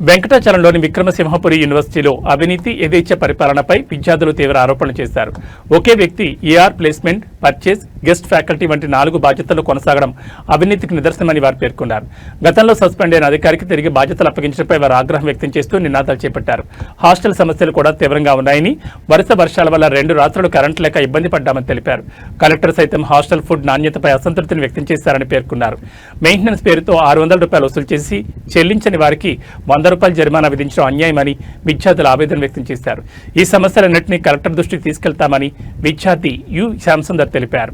వెంకటాచలంలోని విక్రమసింహపురి యూనివర్సిటీలో అవినీతి యథేచ్ఛ పరిపాలనపై విద్యార్థులు తీవ్ర ఆరోపణలు చేశారు. ఒకే వ్యక్తి AR placement purchase guest faculty వంటి నాలుగు బాధ్యతలు కొనసాగడం అవినీతికి నిదర్శనమని వారు పేర్కొన్నారు. గతంలో సస్పెండ్ అయిన అధికారికి తిరిగి బాధ్యతలు అప్పగించడంపై వారు ఆగ్రహం వ్యక్తం చేస్తూ నినాదాలు చేపట్టారు. హాస్టల్ సమస్యలు కూడా తీవ్రంగా ఉన్నాయని వరుస వర్షాల వల్ల రెండు రాత్రులు కరెంటు లేక ఇబ్బంది పడ్డామని తెలిపారు. కలెక్టర్ సైతం హాస్టల్ ఫుడ్ నాణ్యతపై అసంతృప్తిని వ్యక్తం చేశారని పేర్కొన్నారు. మెయింటెనెన్స్ పేరుతో ఆరు వందల రూపాయలు వసూలు చేసి చెల్లించని వారికి వంద రూపాయలు జరిమానా విధించడం అన్యాయమని విద్యార్థులు ఆవేదన వ్యక్తం చేశారు. ఈ సమస్యలన్నింటినీ కలెక్టర్ దృష్టికి తీసుకెళ్తామని విద్యార్థి యు. శ్యామసుందర్ తెలిపారు.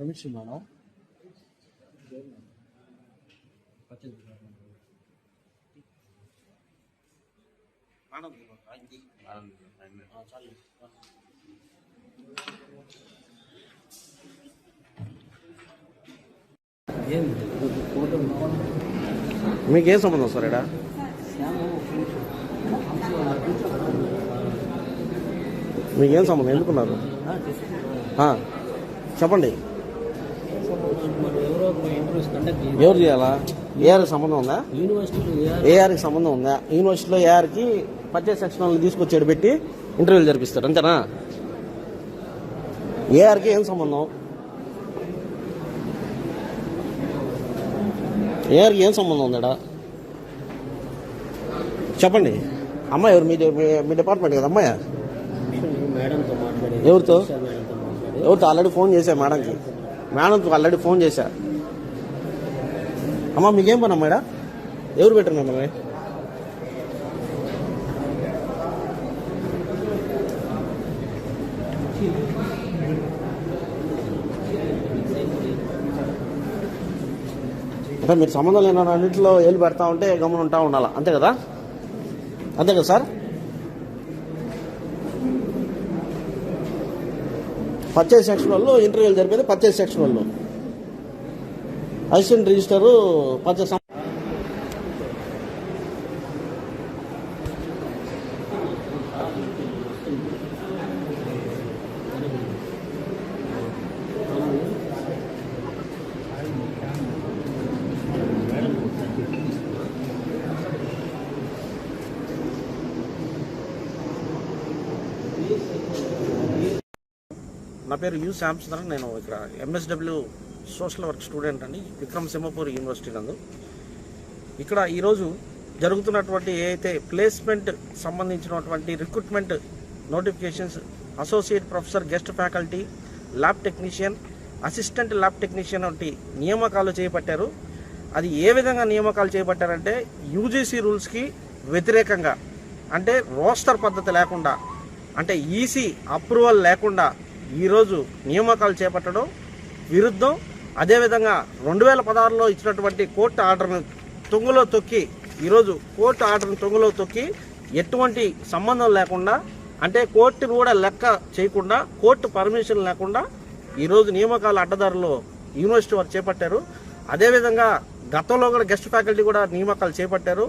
잠시만요. 같이 들어가요. మేడం మీకేం సంబంధం సార్ ఇక్కడ మీకేం సంబంధం ఎందుకున్నారు ఆ, చెప్పండి ఎవరో చేయాలా ఏఆర్కి సంబంధం ఉందా యూనివర్సిటీలో ఏ- ఏఆర్కి సంబంధం ఉందా యూనివర్సిటీలో ఏఆర్కి పర్చేస్ సెక్షన్ వాళ్ళని తీసుకొచ్చాడు పెట్టి ఇంటర్వ్యూలు జరిపిస్తారు అంతేనా? ఏఆర్కి ఏం సంబంధం? ఏఆర్కి ఏం సంబంధం ఉందా చెప్పండి. అమ్మాయి ఎవరు? మీ మీ- మీ డిపార్ట్మెంట్ కదా అమ్మాయి? ఎవరితో? ఎవరితో? ఆల్రెడీ ఫోన్ చేశా మేడంకి మేడంతో ఆల్రెడీ ఫోన్ చేశా. అమ్మా మీకేం పని అమ్మాయిడా? ఎవరు పెట్టరు మిమ్మల్ని? అంటే మీరు సంబంధం లేని అన్నింటిలో ఏళ్ళు పెడతా ఉంటే గమనం ఉంటా ఉండాలా? అంతే కదా? అంతే కదా సార్? పర్చేస్ సెక్షన్ వాళ్ళు ఇంటర్వ్యూలు జరిపేది పర్చేస్ సెక్షన్ వాళ్ళు అసిస్టెంట్ రిజిస్టర్ పర్చేస్ నా పేరు యూ శాంసన్ నేను ఇక్కడ ఎంఎస్డబ్ల్యూ సోషల్ వర్క్ స్టూడెంట్ అండి. విక్రమ్ సింహపూర్ యూనివర్సిటీ నందు. ఇక్కడ ఈరోజు జరుగుతున్నటువంటి ఏదైతే ప్లేస్మెంట్ సంబంధించినటువంటి recruitment notifications associate professor guest faculty lab technician assistant lab technician వంటి నియామకాలు చేపట్టారు. అది ఏ విధంగా నియామకాలు చేపట్టారంటే యూజీసీ రూల్స్కి వ్యతిరేకంగా అంటే రోస్టర్ పద్ధతి లేకుండా అంటే ఈసీ అప్రూవల్ లేకుండా ఈరోజు నియామకాలు చేపట్టడం విరుద్ధం. అదేవిధంగా రెండు వేల పదహారులో ఇచ్చినటువంటి కోర్టు ఆర్డర్ను తొంగులో తొక్కి ఈరోజు కోర్టు ఆర్డర్ను తొంగులో తొక్కి ఎటువంటి సంబంధం లేకుండా అంటే కోర్టును కూడా లెక్క చేయకుండా కోర్టు పర్మిషన్ లేకుండా ఈరోజు నియామకాల అడ్డదారులు యూనివర్సిటీ వారు చేపట్టారు. అదేవిధంగా గతంలో కూడా గెస్ట్ ఫ్యాకల్టీ కూడా నియామకాలు చేపట్టారు.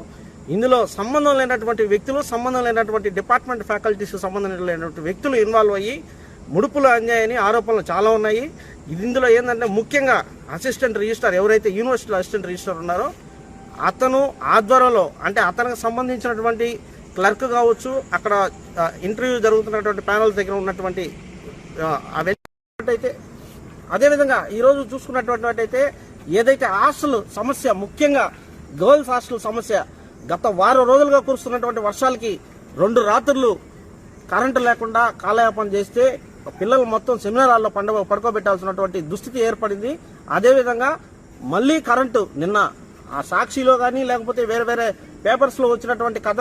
ఇందులో సంబంధం లేనటువంటి వ్యక్తులు సంబంధం లేనటువంటి డిపార్ట్మెంట్ ఫ్యాకల్టీస్ సంబంధం లేనటువంటి వ్యక్తులు ఇన్వాల్వ్ అయ్యి ముడుపులు అంజాయని ఆరోపణలు చాలా ఉన్నాయి. ఇది ఇందులో ఏంటంటే ముఖ్యంగా అసిస్టెంట్ రిజిస్టర్ ఎవరైతే యూనివర్సిటీలో అసిస్టెంట్ రిజిస్టర్ ఉన్నారో అతను ఆధ్వర్యంలో అంటే అతనికి సంబంధించినటువంటి క్లర్క్ కావచ్చు అక్కడ ఇంటర్వ్యూ జరుగుతున్నటువంటి ప్యానల్ దగ్గర ఉన్నటువంటి అవైతే అయితే అదేవిధంగా ఈరోజు చూసుకున్నటువంటి అయితే ఏదైతే హాస్టల్ సమస్య ముఖ్యంగా గర్ల్స్ హాస్టల్ సమస్య గత వారం రోజులుగా కురుస్తున్నటువంటి వర్షాలకి రెండు రాత్రులు కరెంటు లేకుండా కాలయాపన చేస్తే పిల్లలు మొత్తం సెమినార్ హాల్లో పండుగ పడుకోబెట్టాల్సినటువంటి దుస్థితి ఏర్పడింది. అదేవిధంగా మళ్ళీ కరెంటు నిన్న ఆ సాక్షిలో కానీ లేకపోతే వేరే వేరే పేపర్స్లో వచ్చినటువంటి కథ